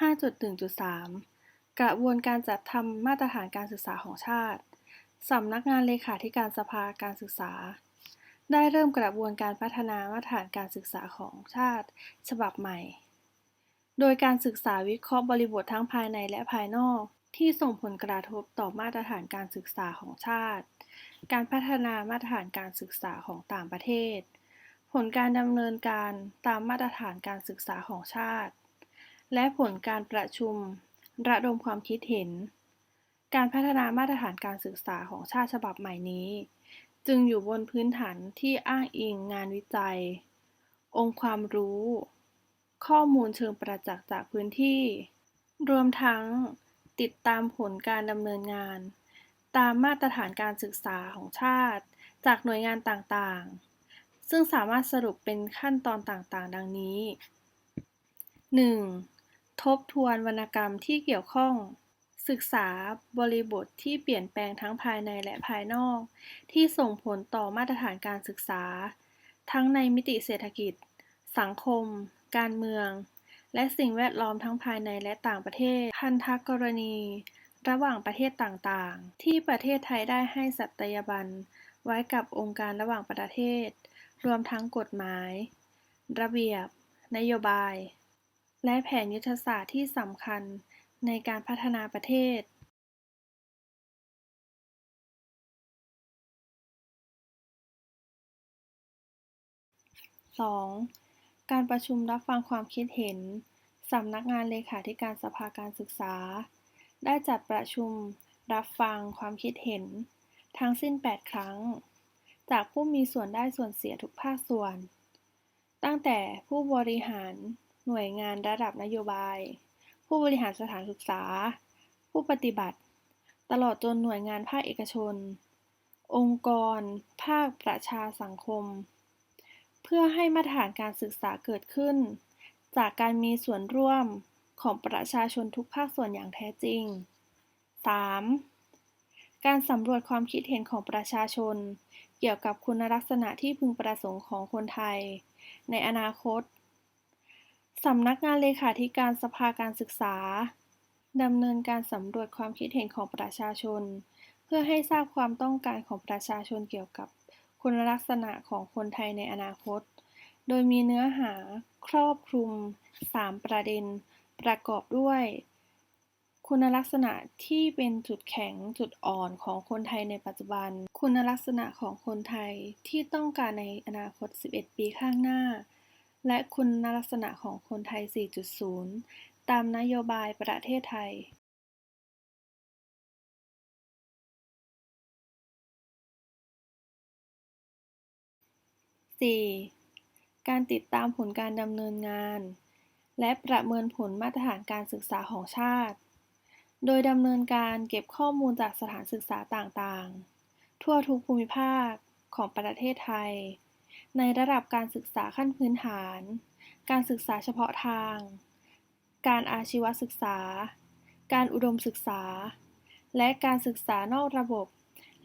5.1.3 กระบวนการจัดทำมาตรฐานการศึกษาของชาติ สำนักงานเลขาธิการสภาการศึกษา ได้เริ่มกระบวนการพัฒนามาตรฐานการศึกษาของชาติ ฉบับใหม่ โดยการศึกษาวิเคราะห์บริบททั้งภายในและภายนอก ที่ส่งผลกระทบต่อมาตรฐานการศึกษาของชาติ การพัฒนามาตรฐานการศึกษาของต่างประเทศ ผลการดำเนินการตามมาตรฐานการศึกษาของชาติ และผลการประชุม ระดมความคิดเห็น การพัฒนามาตรฐานการศึกษาของชาติฉบับใหม่นี้ จึงอยู่บนพื้นฐานที่อ้างอิงงานวิจัย องค์ความรู้ ข้อมูลเชิงประจักษ์จากพื้นที่ รวมทั้งติดตามผลการดำเนินงาน ตามมาตรฐานการศึกษาของชาติ จากหน่วยงานต่างๆ ซึ่งสามารถสรุปเป็นขั้นตอนต่างๆ ดังนี้ 1. ทบทวนวรรณกรรมที่เกี่ยวข้อง ศึกษาบริบทที่เปลี่ยนแปลงทั้งภายในและภายนอก ที่ส่งผลต่อมาตรฐานการศึกษา ทั้งในมิติเศรษฐกิจ สังคม การเมือง และสิ่งแวดล้อมทั้งภายในและต่างประเทศ พันธกรณี ระหว่างประเทศต่างๆ ที่ประเทศไทยได้ให้สัตยาบันไว้กับองค์การระหว่างประเทศ รวมทั้งกฎหมาย ระเบียบ นโยบาย และแผนยุทธศาสตร์ที่สำคัญในการพัฒนาประเทศ 2. การประชุมรับฟังความคิดเห็น สำนักงานเลขาธิการสภาการศึกษา ได้จัดประชุมรับฟังความคิดเห็น ทั้งสิ้น 8 ครั้ง จากผู้มีส่วนได้ส่วนเสียทุกภาคส่วน ตั้งแต่ผู้บริหาร หน่วยงานระดับนโยบาย ผู้บริหารสถานศึกษา ผู้ปฏิบัติ ตลอดจนหน่วยงานภาคเอกชน องค์กร ภาคประชาสังคม เพื่อให้มาตรฐานการศึกษาเกิดขึ้น จากการมีส่วนร่วมของประชาชนทุกภาคส่วนอย่างแท้จริง 3. การสำรวจความคิดเห็นของประชาชน เกี่ยวกับคุณลักษณะที่พึงประสงค์ของคนไทย ในอนาคต สำนักงานเลขาธิการสภาการศึกษา ดำเนินการสำรวจความคิดเห็นของประชาชน เพื่อให้ทราบความต้องการของประชาชนเกี่ยวกับคุณลักษณะของคนไทยในอนาคต โดยมีเนื้อหาครอบคลุม 3 ประเด็น ประกอบด้วย คุณลักษณะที่เป็นจุดแข็งจุดอ่อนของคนไทยในปัจจุบัน คุณลักษณะของคนไทยที่ต้องการในอนาคต 11 ปีข้างหน้า และคุณลักษณะของคนไทย 4.0 ตามนโยบายประเทศไทย 4. การติดตามผลการดำเนินงาน และประเมินผลมาตรฐานการศึกษาของชาติ โดยดำเนินการเก็บข้อมูลจากสถานศึกษาต่างๆ ทั่วทุกภูมิภาคของประเทศไทย ในระดับการศึกษาขั้นพื้นฐาน การศึกษาเฉพาะทาง การอาชีวศึกษา การอุดมศึกษา และการศึกษานอกระบบ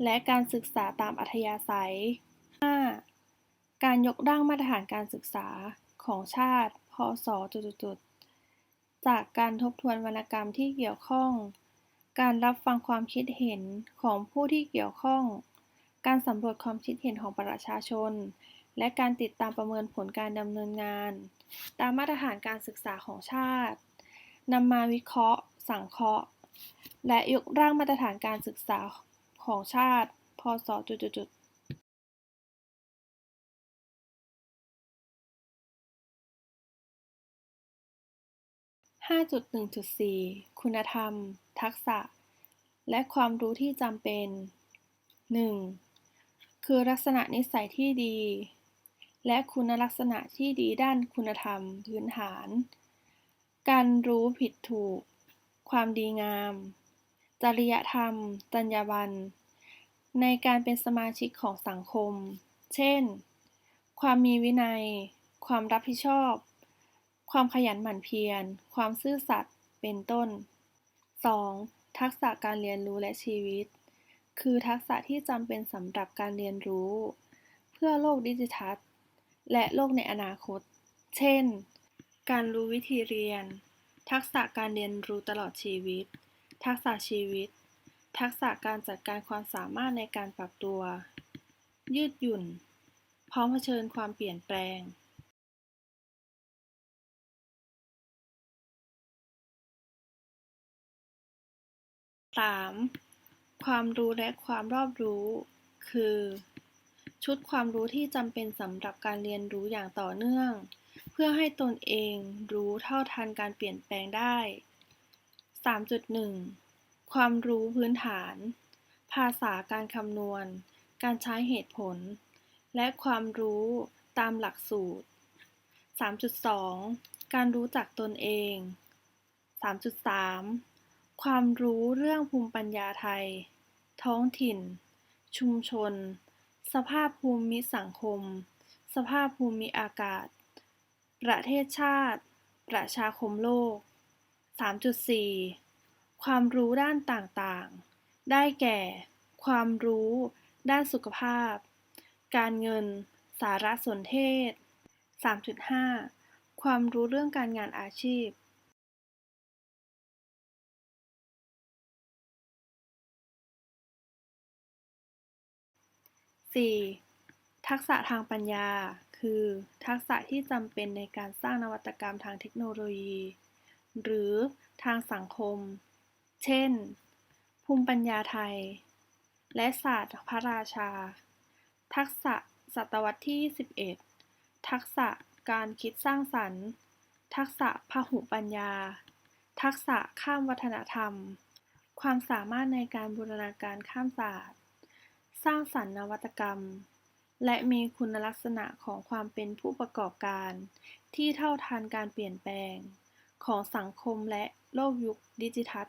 และการศึกษาตามอัธยาศัย 5. การยกร่างมาตรฐานการศึกษาของชาติ พศจุดๆจากการทบทวนวรรณกรรมที่เกี่ยวข้อง การรับฟังความคิดเห็นของผู้ที่เกี่ยวข้อง การสำรวจความคิดเห็นของประชาชน และการติดตามประเมินผลการดำเนินงาน ตามมาตรฐานการศึกษาของชาตินำมาวิเคราะห์ สังเคราะห์ และยกร่างมาตรฐานการศึกษาของชาติ พศจุด5.1.4 คุณธรรม ทักษะ และความรู้ที่จำเป็น 1. คือลักษณะนิสัยที่ดี และคุณลักษณะที่ดีด้านคุณธรรมพื้นฐาน การรู้ผิดถูก ความดีงาม จริยธรรม จรรยาบรรณ ในการเป็นสมาชิกของสังคม เช่น ความมีวินัย ความรับผิดชอบ ความขยันหมั่นเพียร ความซื่อสัตย์ เป็นต้น 2. ทักษะการเรียนรู้และชีวิต คือทักษะที่จำเป็นสำหรับการเรียนรู้ เพื่อโลกดิจิทัล และโลกในอนาคต เช่น การรู้วิธีเรียน ทักษะการเรียนรู้ตลอดชีวิต ทักษะชีวิต ทักษะการจัดการความสามารถในการปรับตัว ยืดหยุ่น พร้อมเผชิญความเปลี่ยนแปลง 3. ความรู้และความรอบรู้ คือ ชุดความรู้ที่จำเป็นสำหรับการเรียนรู้อย่างต่อเนื่อง เพื่อให้ตนเองรู้เท่าทันการเปลี่ยนแปลงได้ 3.1 ความรู้พื้นฐาน ภาษาการคำนวณ การใช้เหตุผล และความรู้ตามหลักสูตร 3.2 การรู้จักตนเอง 3.3 ความรู้เรื่องภูมิปัญญาไทย ท้องถิ่น ชุมชน สภาพภูมิสังคม สภาพภูมิอากาศ ประเทศชาติ ประชาคมโลก 3.4 ความรู้ด้านต่างๆ ได้แก่ ความรู้ ด้านสุขภาพ การเงิน สารสนเทศ 3.5 ความรู้เรื่องการงานอาชีพ 4. ทักษะทางปัญญา คือ ทักษะที่จำเป็นในการสร้างนวัตกรรมทางเทคโนโลยี หรือทางสังคม เช่น ภูมิปัญญาไทย และศาสตร์พระราชา ทักษะศตวรรษที่ 21 ทักษะการคิดสร้างสรรค์ ทักษะพหุปัญญา ทักษะข้ามวัฒนธรรม ความสามารถในการบูรณาการข้ามศาสตร์ สร้างสรรค์นวัตกรรม และมีคุณลักษณะของความเป็นผู้ประกอบการ ที่เท่าทันการเปลี่ยนแปลง ของสังคมและโลกยุคดิจิทัล